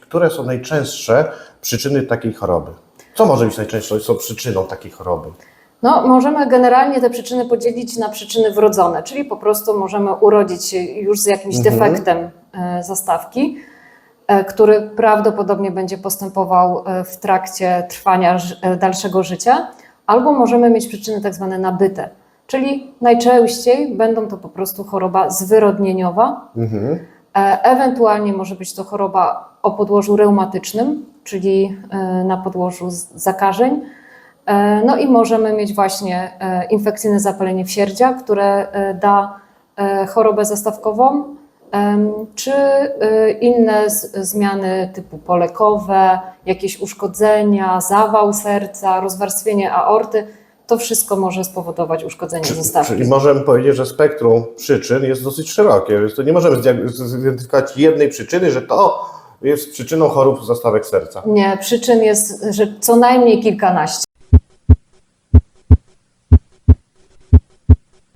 Które są najczęstsze przyczyny takiej choroby? Co może być najczęstszą przyczyną takiej choroby? No, możemy generalnie te przyczyny podzielić na przyczyny wrodzone, czyli po prostu możemy urodzić się już z jakimś Mhm. defektem e, zastawki, e, który prawdopodobnie będzie postępował e, w trakcie trwania dalszego życia, albo możemy mieć przyczyny tak zwane nabyte, czyli najczęściej będą to po prostu choroba zwyrodnieniowa, Mhm. E, Ewentualnie może być to choroba o podłożu reumatycznym, czyli e, na podłożu zakażeń. E, No i możemy mieć właśnie infekcyjne zapalenie wsierdzia, które da chorobę zastawkową, czy inne zmiany typu polekowe, jakieś uszkodzenia, zawał serca, rozwarstwienie aorty. To wszystko może spowodować uszkodzenie zastawki. Czyli możemy powiedzieć, że spektrum przyczyn jest dosyć szerokie, więc to nie możemy zidentyfikować jednej przyczyny, że to jest przyczyną chorób zastawek serca. Nie, przyczyn jest że co najmniej kilkanaście.